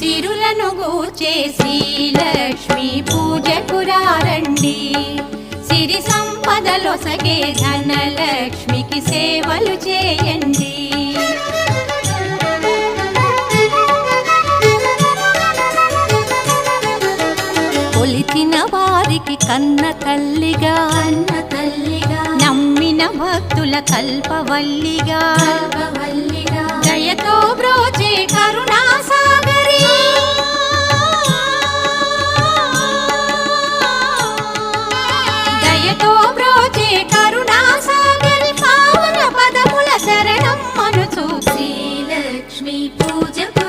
సిరులను గూర్చే శ్రీలక్ష్మి పూజకు రారండి సిరి సంపదలొసగే ధనలక్ష్మికి సేవలు చేయండి. కొలిచిన వారికి కన్న తల్లిగా అన్న తల్లిగా నమ్మిన భక్తుల కల్పవల్లిగా కల్పవల్లిగా లక్ష్మీ పూజ